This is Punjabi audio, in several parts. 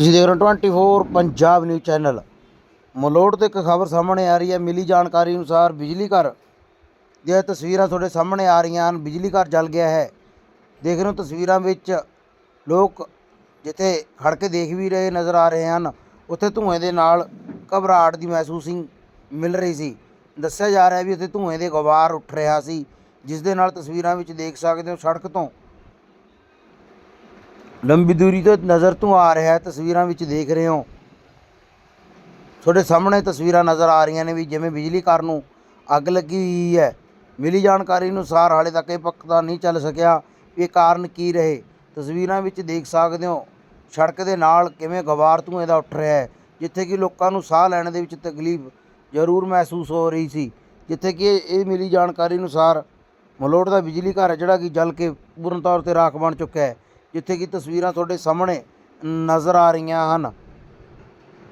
ਤੁਸੀਂ ਦੇਖ ਰਹੇ ਹੋ 24 ਪੰਜਾਬ ਨਿਊਜ਼ ਚੈਨਲ ਮਲੋੜ ਤੋਂ ਇੱਕ ਖਬਰ ਸਾਹਮਣੇ ਆ ਰਹੀ ਹੈ, ਮਿਲੀ ਜਾਣਕਾਰੀ ਅਨੁਸਾਰ ਬਿਜਲੀ ਘਰ ਦੀਆਂ ਤਸਵੀਰਾਂ ਤੁਹਾਡੇ ਸਾਹਮਣੇ ਆ ਰਹੀਆਂ ਹਨ। ਬਿਜਲੀ ਘਰ ਜਲ ਗਿਆ ਹੈ। ਦੇਖ ਰਹੇ ਹੋ ਤਸਵੀਰਾਂ ਵਿੱਚ ਲੋਕ ਜਿੱਥੇ ਖੜ ਕੇ ਦੇਖ ਵੀ ਰਹੇ ਨਜ਼ਰ ਆ ਰਹੇ ਹਨ, ਉੱਥੇ ਧੂਏ ਦੇ ਨਾਲ ਘਬਰਾਹਟ ਦੀ ਮਹਿਸੂਸਿੰਗ ਮਿਲ ਰਹੀ ਸੀ। ਦੱਸਿਆ ਜਾ ਰਿਹਾ ਵੀ ਉੱਥੇ ਧੂਏ ਦੇ ਗੁਬਾਰ ਉੱਠ ਰਿਹਾ ਸੀ, ਜਿਸ ਦੇ ਨਾਲ ਤਸਵੀਰਾਂ ਵਿੱਚ ਦੇਖ ਸਕਦੇ ਹੋ ਸੜਕ ਤੋਂ ਲੰਬੀ ਦੂਰੀ ਤੋਂ ਨਜ਼ਰ ਤੋਂ ਆ ਰਿਹਾ ਹੈ, ਤਸਵੀਰਾਂ ਵਿੱਚ ਦੇਖ ਰਹੇ ਹੋ। ਤੁਹਾਡੇ ਸਾਹਮਣੇ ਤਸਵੀਰਾਂ ਨਜ਼ਰ ਆ ਰਹੀਆਂ ਨੇ ਵੀ ਜਿਵੇਂ ਬਿਜਲੀ ਘਰ ਨੂੰ ਅੱਗ ਲੱਗੀ ਹੋਈ ਹੈ। ਮਿਲੀ ਜਾਣਕਾਰੀ ਅਨੁਸਾਰ ਹਾਲੇ ਤੱਕ ਇਹ ਪੱਕਾ ਨਹੀਂ ਚੱਲ ਸਕਿਆ ਇਹ ਕਾਰਨ ਕੀ ਰਹੇ। ਤਸਵੀਰਾਂ ਵਿੱਚ ਦੇਖ ਸਕਦੇ ਹੋ, ਸੜਕ ਦੇ ਨਾਲ ਕਿਵੇਂ ਗਵਾਰ ਧੂਏ ਦਾ ਉੱਠ ਰਿਹਾ ਹੈ, ਜਿੱਥੇ ਕਿ ਲੋਕਾਂ ਨੂੰ ਸਾਹ ਲੈਣ ਦੇ ਵਿੱਚ ਤਕਲੀਫ ਜ਼ਰੂਰ ਮਹਿਸੂਸ ਹੋ ਰਹੀ ਸੀ। ਜਿੱਥੇ ਕਿ ਇਹ ਮਿਲੀ ਜਾਣਕਾਰੀ ਅਨੁਸਾਰ ਮਲੋੜ ਦਾ ਬਿਜਲੀ ਘਰ ਜਿਹੜਾ ਕਿ ਜਲ ਕੇ ਪੂਰਨ ਤੌਰ ਤੇ ਰਾਖ ਬਣ ਚੁੱਕਾ ਹੈ। ਜਿੱਥੇ ਕਿ ਤਸਵੀਰਾਂ ਤੁਹਾਡੇ ਸਾਹਮਣੇ ਨਜ਼ਰ ਆ ਰਹੀਆਂ ਹਨ।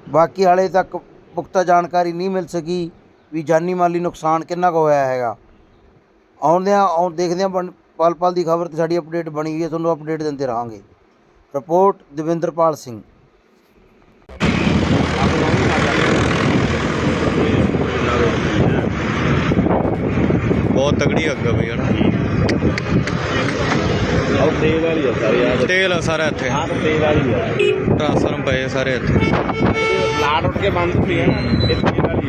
ਬਾਕੀ ਹਾਲੇ ਤੱਕ ਪੁਖਤਾ ਜਾਣਕਾਰੀ ਨਹੀਂ ਮਿਲ ਸਕੀ ਵੀ ਜਾਨੀ ਮਾਲੀ ਨੁਕਸਾਨ ਕਿੰਨਾ ਕੁ ਹੋਇਆ ਹੈਗਾ। ਆਉਂਦਿਆਂ ਆਉਂ ਦੇਖਦੇ ਬਣ- ਪਲ ਪਲ ਦੀ ਖਬਰ ਤੇ ਸਾਡੀ ਅਪਡੇਟ ਬਣੀ ਹੋਈ ਹੈ, ਤੁਹਾਨੂੰ ਅਪਡੇਟ ਦਿੰਦੇ ਰਹਾਂਗੇ। ਰਿਪੋਰਟ ਦਵਿੰਦਰਪਾਲ ਸਿੰਘ। ਬਹੁਤ ਤਗੜੀ ਅੱਗ ਆ ਬਈ ਉਹ ਤੇਲ ਵਾਲੀ ਆ ਸਾਰੇ ਆ ਤੇਲ ਆ ਸਾਰਾ ਇੱਥੇ। ਆਹ ਤਾਂ ਤੇਲ ਵਾਲੀ ਆ। ਟ੍ਰਾਂਸਫਾਰਮ ਪਏ ਸਾਰੇ ਇੱਥੇ। ਲਾਟ ਉੱਠ ਕੇ ਬੰਦ ਹੁੰਦੀ ਆ। ਇਹ ਤੇਲ ਵਾਲੀ ਆ।